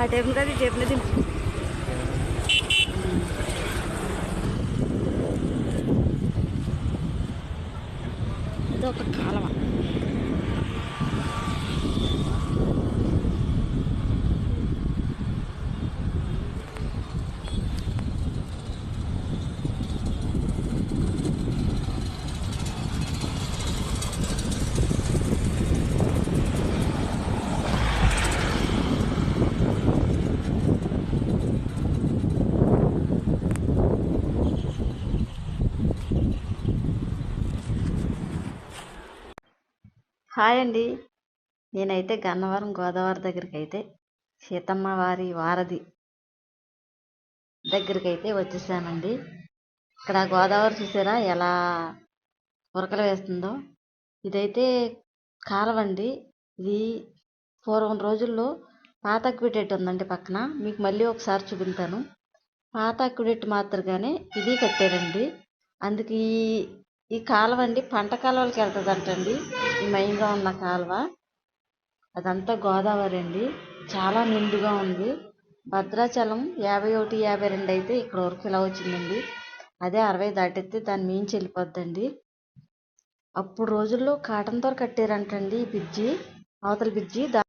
ఆ టైం కదా చెప్పినది ఇది ఒక కాలువ. హాయ్ అండి. నేనైతే గన్నవరం గోదావరి దగ్గరికి అయితే సీతమ్మ వారి వారధి దగ్గరికి అయితే వచ్చేసానండి ఇక్కడ గోదావరి చూసారా ఎలా ఉరకలు వేస్తుందో? ఇదైతే కాలవండి ఇది పూర్వం రోజుల్లో పాత అక్విడేట్ ఉందండి పక్కన. మీకు మళ్ళీ ఒకసారి చూపించాను పాత అక్విడేట్ మాత్రగానే ఇది కట్టారండి. అందుకే ఈ కాలువ అండి పంట కాలువలకి వెళ్తుందంటండి. ఈ మెయిన్గా ఉన్న కాలువ. అదంతా గోదావరి అండి చాలా నిండుగా ఉంది. భద్రాచలం యాభై ఒకటి యాభై రెండు అయితే ఇక్కడ వరకు ఇలా వచ్చిందండి. అదే అరవై దాటితే దాన్ని మించి వెళ్ళిపోద్దండి. అప్పుడు రోజుల్లో కాటన్తో కట్టారంటండి ఈ బ్రిడ్జి అవతల బ్రిడ్జి.